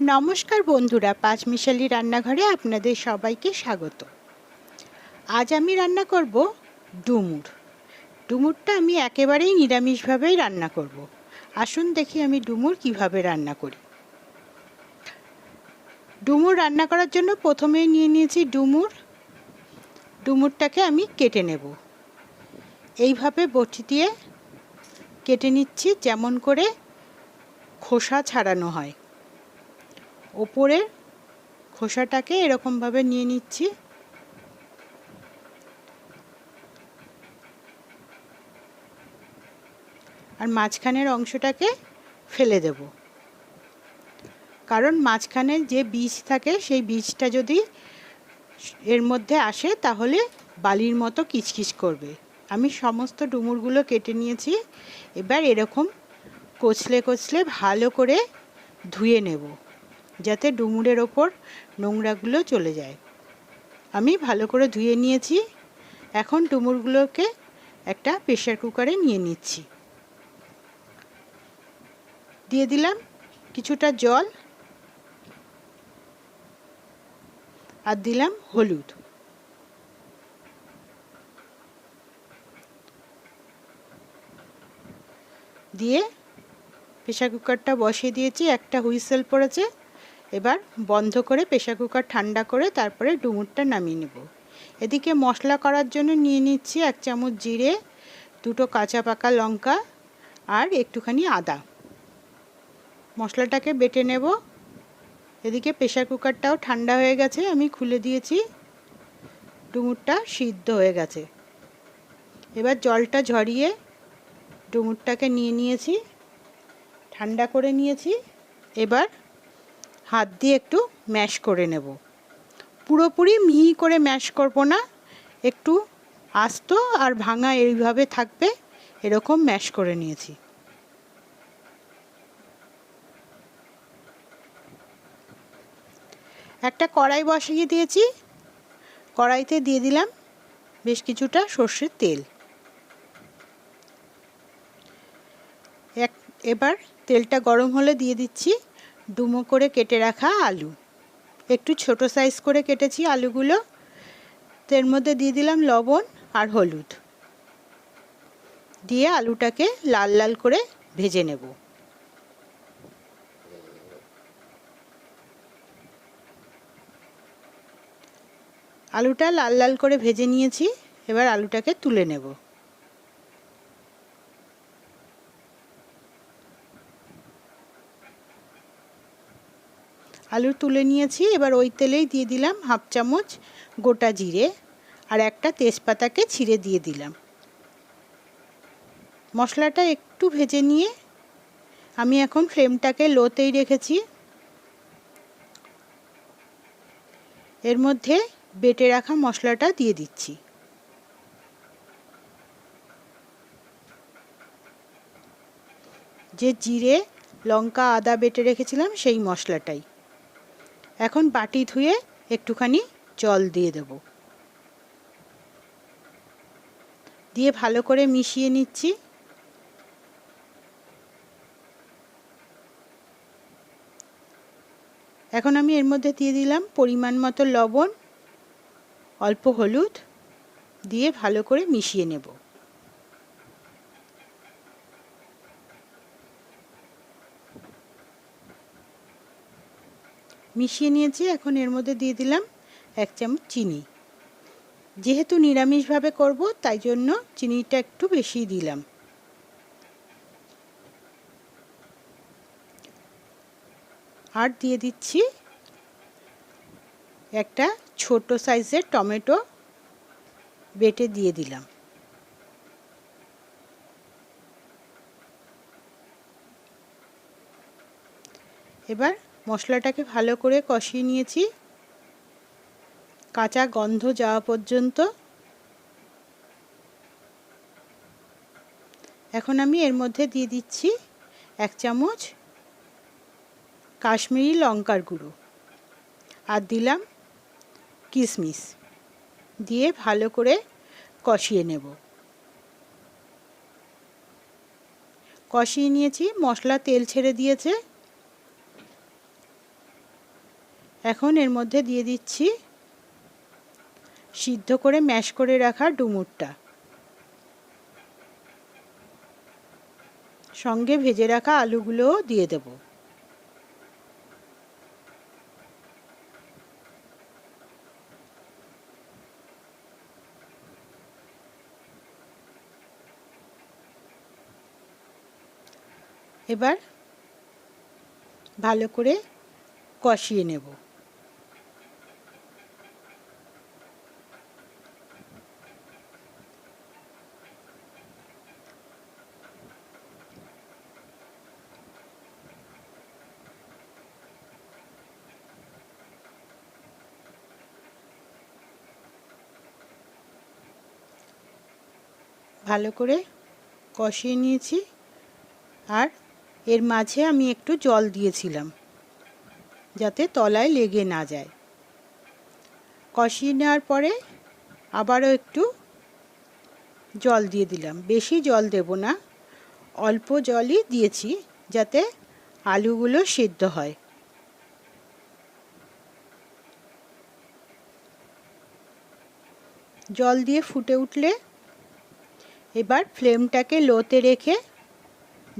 নমস্কার বন্ধুরা, পাঁচমিশালি রান্নাঘরে আপনাদের সবাইকে স্বাগত। আজ আমি রান্না করব ডুমুর। ডুমুরটা আমি একেবারেই নিরামিষভাবেই রান্না করব। আসুন দেখি আমি ডুমুর কীভাবে রান্না করি। ডুমুর রান্না করার জন্য প্রথমেই নিয়ে নিয়েছি ডুমুর। ডুমুরটাকে আমি কেটে নেব। এইভাবে বটি দিয়ে কেটে নিচ্ছি, যেমন করে খোসা ছাড়ানো হয়। ওপরের খোসাটাকে এরকমভাবে নিয়ে নিচ্ছি। আর মাঝখানের অংশটাকে ফেলে দেব। কারণ মাঝখানে যে বীজ থাকে, সেই বীজটা যদি এর মধ্যে আসে, তাহলে বালির মতো কিচকিচ করবে। আমি সমস্ত ডুমুরগুলো কেটে নিয়েছি। এবার এরকম কচলে কচলে ভালো করে ধুয়ে নেব। যাতে ডুমুরের ওপর নোংরাগুলো চলে যায়। আমি ভালো করে ধুয়ে নিয়েছি। এখন ডুমুরগুলোকে একটা প্রেশার কুকারে নিয়ে নিচ্ছি। দিয়ে দিলাম কিছুটা জল আর দিলাম হলুদ। দিয়ে প্রেশার কুকারটা বসিয়ে দিয়েছি, একটা হুইসেল পড়েছে। এবার বন্ধ করে প্রেশার কুকার ঠান্ডা করে তারপরে ডুমুরটা নামিয়ে নেব। এদিকে মশলা করার জন্য নিয়ে নিচ্ছি এক চামচ জিরে, দুটো কাঁচা পাকা লঙ্কা আর একটুখানি আদা। মশলাটাকে বেটে নেব। এদিকে প্রেশার কুকারটাও ঠান্ডা হয়ে গেছে, আমি খুলে দিয়েছি। ডুমুরটা সিদ্ধ হয়ে গেছে। এবার জলটা ঝরিয়ে ডুমুরটাকে নিয়ে নিয়েছি। ঠান্ডা করে নিয়েছি। এবার হাত দিয়ে একটু ম্যাশ করে নেব। পুরোপুরি মিহি করে ম্যাশ করব না, একটু আস্ত আর ভাঙা এইভাবে থাকবে, এরকম ম্যাশ করে নিয়েছি। একটা কড়াই বসিয়ে দিয়েছি, কড়াইতে দিয়ে দিলাম বেশ কিছুটা সর্ষের তেল। এক, এবার তেলটা গরম হলে দিয়ে দিচ্ছি। ডুমো করে কেটে রাখা আলু। একটু ছোট সাইজ করে কেটেছি আলুগুলো। এর মধ্যে দিয়ে দিলাম লবণ আর হলুদ। দিয়ে আলুটাকে লাল লাল করে ভেজে নেব। আলুটা লাল লাল করে ভেজে নিয়েছি। এবার আলুটাকে তুলে নেব। আলু তুলে নিয়েছি, এবার ওই তেলেই দিয়ে দিলাম হাফ চামচ গোটা জিরে আর একটা তেজপাতাকে ছিঁড়ে দিয়ে দিলাম। মশলাটা একটু ভেজে নিয়ে আমি এখন ফ্লেমটাকে লোতেই রেখেছি। এর মধ্যে বেটে রাখা মশলাটা দিয়ে দিচ্ছি। যে জিরে, লঙ্কা, আদা বেটে রেখেছিলাম সেই মশলাটাই। এখন বাটি ধুয়ে একটুখানি জল দিয়ে দেব। দিয়ে ভালো করে মিশিয়ে নিচ্ছি। এখন আমি এর মধ্যে দিয়ে দিলাম পরিমাণ মতো লবণ, অল্প হলুদ, দিয়ে ভালো করে মিশিয়ে নেব। মিশিয়ে নিয়েছি। এখন এর মধ্যে দিয়ে দিলাম এক চামচ চিনি। যেহেতু নিরামিষভাবে করব, তাই জন্য চিনিটা একটু বেশি দিলাম। আর দিয়ে দিচ্ছি একটা ছোট সাইজের টমেটো বেটে দিয়ে দিলাম। এবার মশলাটাকে ভালো করে কষিয়ে নিয়েছি। কাঁচা গন্ধ যাওয়া পর্যন্ত। এখন আমি এর মধ্যে দিয়ে দিচ্ছি এক চামচ কাশ্মীরি লঙ্কার গুঁড়ো আর দিলাম কিশমিশ দিয়ে ভালো করে কষিয়ে নেব। কষিয়ে নিয়েছি, মশলা তেল ছেড়ে দিয়েছে। এখন এর মধ্যে দিয়ে দিচ্ছি সিদ্ধ করে ম্যাশ করে রাখা ডুমুরটা। সঙ্গে ভেজে রাখা আলুগুলোও দিয়ে দেব। এবার ভালো করে কষিয়ে নেব। ভালো করে কষিয়ে নিয়েছি আর এর মাঝে আমি একটু জল দিয়েছিলাম যাতে তলায় লেগে না যায়। কষিয়ে নেওয়ার পরে আবারও একটু জল দিয়ে দিলাম। বেশি জল দেব না, অল্প জলই দিয়েছি যাতে আলুগুলো সিদ্ধ হয়। জল দিয়ে ফুটে উঠলে এবার ফ্লেমটাকে লোতে রেখে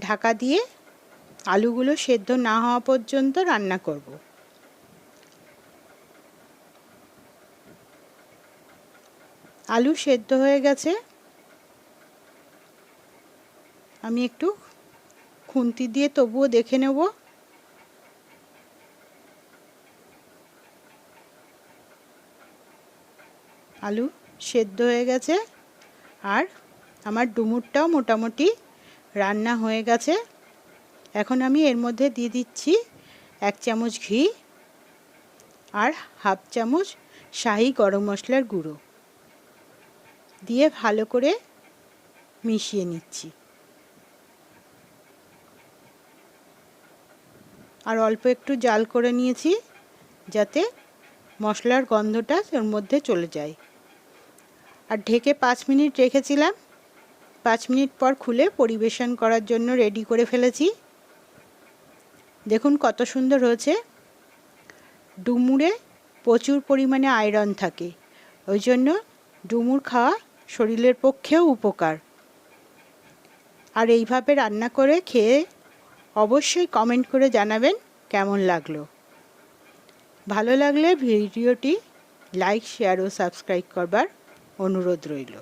ঢাকা দিয়ে আলুগুলো সেদ্ধ না হওয়া পর্যন্ত রান্না করব। আলু সেদ্ধ হয়ে গেছে। আমি একটু খুন্তি দিয়ে তবুও দেখে নেব। আলু সেদ্ধ হয়ে গেছে। আর আমার ডুমুরটাও মোটামুটি রান্না হয়ে গেছে। এখন আমি এর মধ্যে দিয়ে দিচ্ছি এক চামচ ঘি আর হাফ চামচ শাহি গরম মশলার গুঁড়ো। দিয়ে ভালো করে মিশিয়ে নিচ্ছি। আর অল্প একটু জাল করে নিয়েছি যাতে মশলার গন্ধটা ওর মধ্যে চলে যায়। আর ঢেকে পাঁচ মিনিট রেখেছিলাম। পাঁচ মিনিট পর খুলে পরিবেশন করার জন্য রেডি করে ফেলেছি। দেখুন কত সুন্দর হয়েছে। ডুমুরে প্রচুর পরিমাণে আয়রন থাকে। ওই জন্য ডুমুর খাওয়া শরীরের পক্ষেও উপকার। আর এইভাবে রান্না করে খেয়ে অবশ্যই কমেন্ট করে জানাবেন কেমন লাগল। ভালো লাগলে ভিডিওটি লাইক, শেয়ার ও সাবস্ক্রাইব করবার অনুরোধ রইল।